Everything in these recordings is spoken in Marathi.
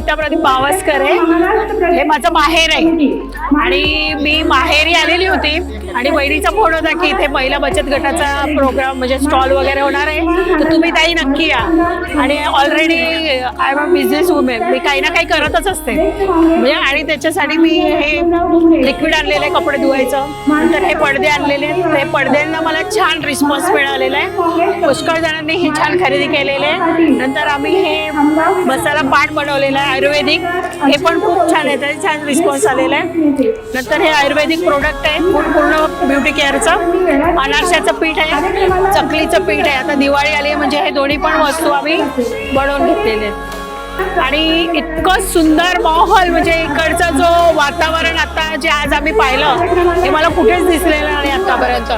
कविता प्रदीप बावस्कर आहे हे माझं माहेर आहे. आणि मी माहेरी आलेली होती. आणि बहिणीचा फोन होता की इथे महिला बचत गटाचा प्रोग्राम म्हणजे स्टॉल वगैरे होणार आहे. तर तुम्ही ताई नक्की या. आणि already I am a business women मी काही ना काही करतच असते. म्हणजे आणि त्याच्यासाठी मी हे लिक्विड आणलेलं आहे कपडे धुवायचं. नंतर हे पडदे आणलेले आहेत. ते पडद्यांना मला छान रिस्पॉन्स मिळालेला आहे. पुष्कळ जणांनी हे छान खरेदी केलेले आहे. नंतर आम्ही हे मसाला पाठ बनवलेला आहे. आयुर्वेदिक हे पण खूप छान आहे त्याचा छान रिस्पॉन्स आलेला आहे. नंतर हे आयुर्वेदिक प्रोडक्ट आहे पूर्ण- पूर्ण ब्युटी केअरचं अनारशाचं पीठ आहे चकलीचं पीठ आहे. आता दिवाळी आली आहे म्हणजे हे दोन्ही पण वस्तू आम्ही बनवून घेतलेले आहेत. आणि इतकं सुंदर माहोल म्हणजे इकडचा जो वातावरण आता जे आज आम्ही पाहिलं ते मला कुठेच दिसलेलं नाही आतापर्यंत.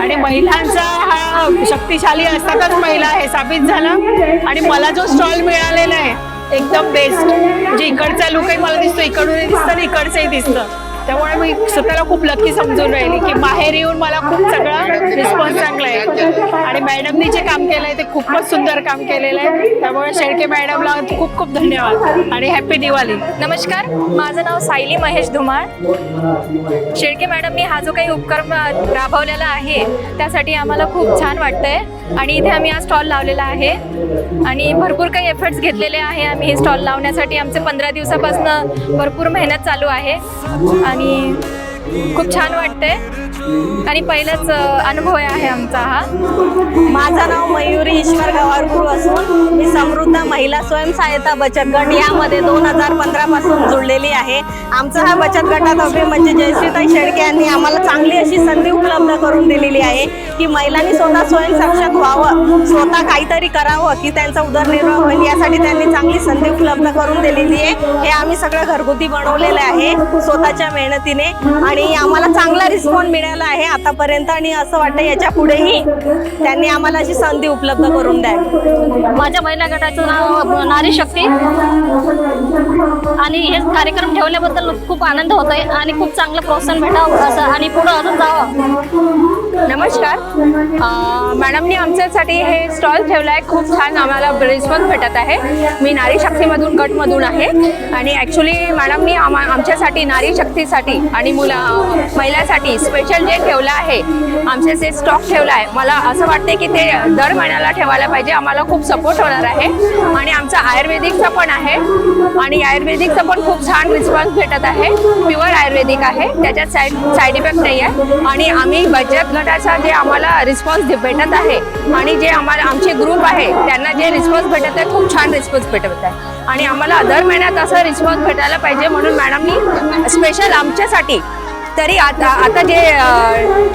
आणि महिलांचा हा शक्तिशाली असतातच महिला हे साबित झालं. आणि मला जो स्टॉल मिळालेला आहे एकदम बेस्ट म्हणजे इकडचा लुकही मला दिसतो इकडूनही दिसतं आणि इकडचंही दिसतं. त्यामुळे मी स्वतःला खूप लकी समजून राहिली की बाहेर येऊन मला खूप सगळा रिस्पॉन्स चांगला आहे. आणि मॅडमनी जे काम केलं आहे ते खूपच सुंदर काम केलेलं आहे. त्यामुळे शेळके मॅडमला खूप खूप धन्यवाद. आणि हॅपी दिवाळी. नमस्कार माझं नाव सायली महेश धुमाळ. शेळके मॅडमनी हा जो काही उपक्रम राबवलेला आहे त्यासाठी आम्हाला खूप छान वाटतंय. आणि इथे आम्ही हा स्टॉल लावलेला आहे. आणि भरपूर काही एफर्ट्स घेतलेले आहे आम्ही हे स्टॉल लावण्यासाठी. आमचे पंधरा दिवसापासून भरपूर मेहनत चालू आहे. आणि खूप छान वाटतंय. आणि पहिलाच अनुभव आहे आमचा हा. माझं नाव मयुरी ईश्वर गवारपूर असून मी समृद्ध महिला स्वयंसहायता बचत गट यामध्ये दोन हजार पंधरा पासून जुळलेली आहे. आमचा हा बचत गटात अभि म्हणजे जयश्रीताई शेडके यांनी आम्हाला चांगली अशी संधी उपलब्ध करून दिलेली आहे की महिलांनी स्वतः स्वयंसाक्षात व्हावं स्वतः काहीतरी करावं की त्यांचा उदरनिर्वाह होईल यासाठी त्यांनी चांगली संधी उपलब्ध करून दिलेली आहे. हे आम्ही सगळं घरगुती बनवलेलं आहे स्वतःच्या मेहनतीने आणि आम्हाला चांगला रिस्पॉन्स मिळाला आहे आतापर्यंत आणि असं वाटतं याच्या पुढेही त्यांनी आम्हाला अशी संधी उपलब्ध करून द्यावी. माझ्या महिला गटाचं नाव नारी शक्ती. आणि हे कार्यक्रम ठेवल्याबद्दल खूप आनंद होत आहे आणि खूप चांगलं प्रोत्साहन भेटावं असं आणि पुढं अजून जावं. नमस्कार. मॅडमनी आमच्यासाठी हे स्टॉल ठेवला आहे खूप छान आम्हाला रिस्पॉन्स भेटत आहे. मी नारी शक्तीमधून गटमधून आहे. आणि ॲक्च्युली मॅडमनी आम्हा आमच्यासाठी नारी शक्तीसाठी आणि मुला महिलासाठी स्पेशल म्हणजे ठेवलं आहे आमचे जे स्टॉक ठेवला आहे मला असं वाटते की ते दर महिन्याला ठेवायला पाहिजे. आम्हाला खूप सपोर्ट होणार आहे. आणि आमचं आयुर्वेदिकचं पण आहे. आणि आयुर्वेदिकचं पण खूप छान रिस्पॉन्स भेटत आहे. प्युअर आयुर्वेदिक आहे. त्याच्यात साईड साईड इफेक्ट नाही आहे आणि आम्ही बचत गटाचा जे आम्हाला रिस्पॉन्स भेटत आहे आणि जे आम्हाला आमचे ग्रुप आहे त्यांना जे रिस्पॉन्स भेटत आहे खूप छान रिस्पॉन्स भेटत आहे. आणि आम्हाला दर महिन्यात असा रिस्पॉन्स भेटायला पाहिजे म्हणून मॅडमनी स्पेशल आमच्यासाठी तरी आता आता जे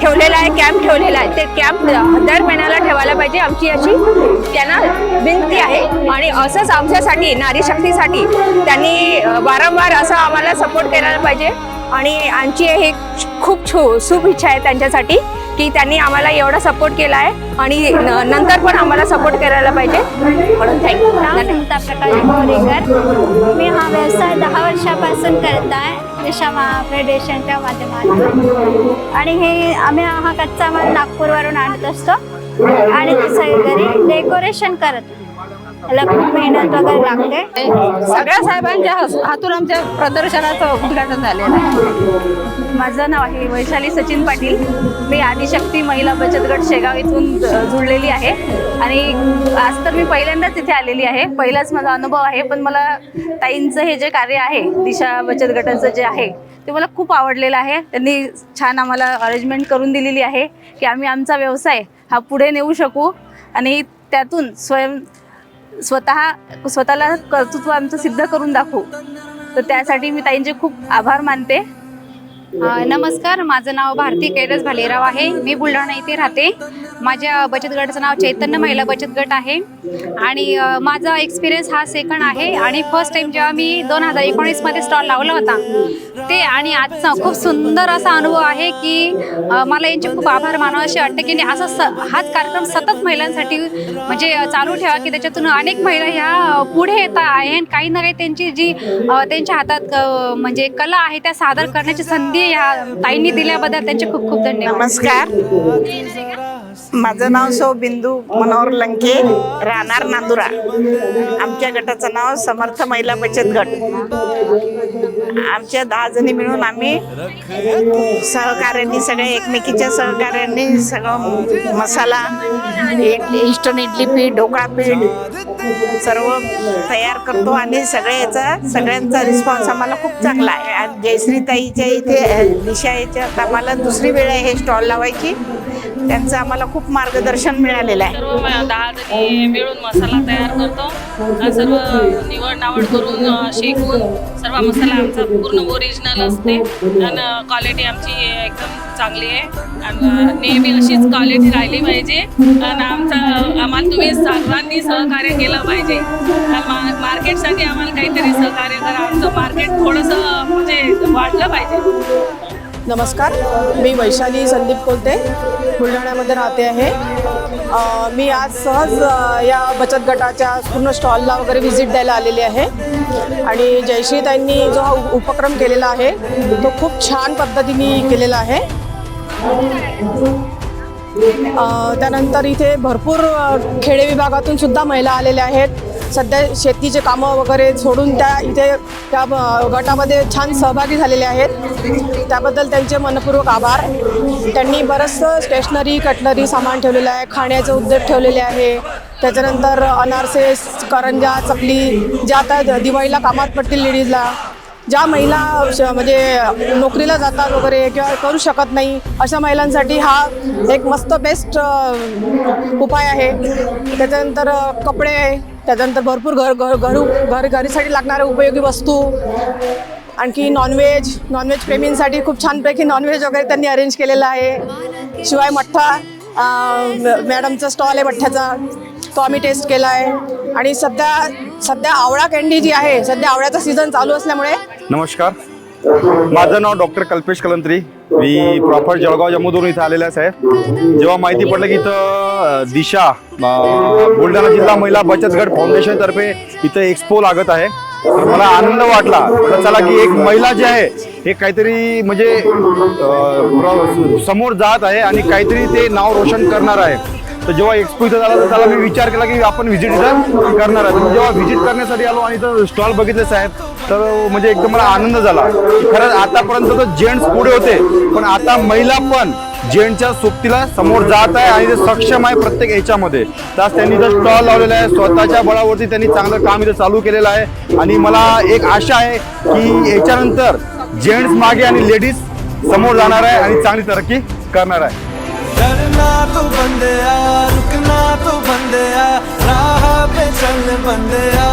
ठेवलेलं आहे कॅम्प ठेवलेला आहे ते कॅम्प दर महिन्याला ठेवायला पाहिजे आमची अशी त्यांना विनंती आहे. आणि असंच आमच्यासाठी नारी शक्तीसाठी त्यांनी वारंवार असं आम्हाला सपोर्ट करायला पाहिजे. आणि आमची हे खूप छो शुभ इच्छा आहे त्यांच्यासाठी की त्यांनी आम्हाला एवढा सपोर्ट केला आहे. आणि न- नंतर पण आम्हाला सपोर्ट करायला पाहिजे. म्हणून नाव थँक्यू सुनीता प्रकाश मोरेकर मी हा व्यवसाय दहा वर्षापासून करत आहे. दिशा फेडरेशनच्या माध्यमातून. आणि हे आम्ही हा कच्चा माल नागपूरवरून आणत असतो. आणि ते घरी डेकोरेशन करत. त्याला खूप मेहनत वगैरे लागते. सगळ्या साहेबांच्या हातून आमच्या प्रदर्शनाचं उद्घाटन झालेलं आहे. माझं नाव आहे वैशाली सचिन पाटील. मी आदिशक्ती महिला बचत गट शेगाव इथून जुळलेली आहे. आणि आज तर मी पहिल्यांदाच इथे आलेली आहे. पहिलाच माझा अनुभव आहे पण मला ताईंचं हे जे कार्य आहे दिशा बचत गटाचं जे आहे ते मला खूप आवडलेलं आहे. त्यांनी छान आम्हाला अरेंजमेंट करून दिलेली आहे की आम्ही आमचा व्यवसाय हा पुढे नेऊ शकू आणि त्यातून स्वयं स्वतः स्वतःला कर्तृत्व आमचं सिद्ध करून दाखवू. तर त्यासाठी मी ताईंचे खूप आभार मानते. नमस्कार माझं नाव भारती कैरस भालेराव आहे. मी बुलढाणा येथे राहते. माझ्या बचत गटाचं नाव चैतन्य महिला बचत गट आहे. आणि माझा एक्सपिरियन्स हा सेकंड आहे. आणि फर्स्ट टाइम जेव्हा मी दोन हजार एकोणीसमध्ये स्टॉल लावला होता ते आणि आजचा खूप सुंदर असा अनुभव आहे की मला यांचे खूप आभार मानावं असे वाटते की असं स हाच कार्यक्रम सतत महिलांसाठी म्हणजे चालू ठेवा की त्याच्यातून अनेक महिला ह्या पुढे येत आहे आणि काही ना काही त्यांची जी त्यांच्या हातात म्हणजे कला आहे त्या सादर करण्याची संधी ह्या ताईंनी दिल्याबद्दल त्यांचे खूप खूप धन्यवाद. नमस्कार. माझं नाव सौ बिंदू मनोहर लंके राहणार नांदुरा. आमच्या गटाचं नाव समर्थ महिला बचत गट. आमच्या दहा जणी मिळून आम्ही सहकार्यांनी सगळ्या एकमेकीच्या सहकार्यांनी सगळं मसाला इडली इन्स्टंट इडली पीठ ढोकळा पीठ सर्व तयार करतो आणि सगळ्याचा सगळ्यांचा रिस्पॉन्स आम्हाला खूप चांगला आहे. आणि जयश्रीताईच्या इथे दिशा याच्यात आम्हाला दुसरी वेळ आहे हे स्टॉल लावायची. त्यांचं आम्हाला खूप मार्गदर्शन मिळालेलं आहे. सर्व दहा जणी मिळून मसाला तयार करतो. सर्व निवड नावड करून शिकून शेकून सर्व मसाला आमचा पूर्ण ओरिजिनल असते. आणि क्वालिटी आमची एकदम चांगली आहे. आणि नेहमी अशीच क्वालिटी राहिली पाहिजे. आणि आमचा आम्हाला तुम्ही सर्वांनी सहकार्य केलं पाहिजे. मा- मार्केटसाठी आम्हाला काहीतरी सहकार्य करा. आमचं मार्केट थोडंसं म्हणजे वाढलं पाहिजे. नमस्कार मी वैशाली संदीप कोलते बुलढाण्यामध्ये राहते आहे. मी आज सहज या बचत गटाच्या पूर्ण स्टॉलला वगैरे व्हिजिट द्यायला आलेली आहे. आणि जयश्रीताईंनी जो हा उपक्रम केलेला आहे तो खूप छान पद्धतीने केलेला आहे. त्यानंतर इथे भरपूर खेडे विभागातून सुद्धा महिला आलेल्या आहेत. सध्या शेतीचे कामं वगैरे सोडून त्या इथे त्या गटामध्ये छान सहभागी झालेले आहेत. त्याबद्दल त्यांचे मनपूर्वक आभार. त्यांनी बरंचसं स्टेशनरी कटलरी सामान ठेवलेलं आहे खाण्याचे उद्योग ठेवलेले आहे. त्याच्यानंतर अनारसे करंजा चकली ज्या आता दिवाळीला कामात पडतील लेडीजला ज्या महिला श- म्हणजे नोकरीला जातात वगैरे किंवा करू शकत नाही अशा महिलांसाठी हा एक मस्त बेस्ट उपाय आहे. त्याच्यानंतर कपडे त्याच्यानंतर भरपूर घर घर घरू घर घरीसाठी लागणाऱ्या उपयोगी वस्तू आणखी नॉनव्हेज नॉनव्हेज प्रेमींसाठी खूप छानपैकी नॉनव्हेज वगैरे त्यांनी अरेंज केलेलं आहे. शिवाय मठ्ठा मॅडमचा स्टॉल आहे मठ्ठ्याचा तो आम्ही टेस्ट केला आहे आणि सध्या सध्या आवळा कॅन्डी जी आहे सध्या आवळ्याचा सीझन चालू असल्यामुळे नमस्कार. माझं नाव डॉक्टर कल्पेश कलंत्री. मी प्रॉपर जळगाव जम्मूदून इथं आलेलाच आहे जेव्हा माहिती पडलं की इथं दिशा बुलढाणा जिल्हा महिला बचत गट फाउंडेशनतर्फे इथं एक्सपो लागत आहे. मला आनंद वाटला. चला की एक महिला जी आहे हे काहीतरी म्हणजे समोर जात आहे आणि काहीतरी ते नाव रोशन करणार आहे. तर जेव्हा एक्सपो इथं झाला तर त्याला मी विचार केला की आपण व्हिजिट इथं करणार आहे. जेव्हा व्हिजिट करण्यासाठी आलो आणि इथं स्टॉल बघितले साहेब तर म्हणजे एकदम मला आनंद झाला. खरंच आतापर्यंत तर जेंट्स पुढे होते पण आता महिला पण जेंट्सच्या सोबतीला समोर जात आहे आणि ते सक्षम आहे प्रत्येक याच्यामध्ये. तर त्यांनी जर स्टॉल लावलेला आहे स्वतःच्या बळावरती त्यांनी चांगलं काम इथं चालू केलेलं आहे. आणि मला एक आशा आहे की याच्यानंतर जेंट्स मागे आणि लेडीज समोर जाणार आहे आणि चांगली तरक्की करणार आहे. बंदया रुकना तो बंदया राह पे चल बंदया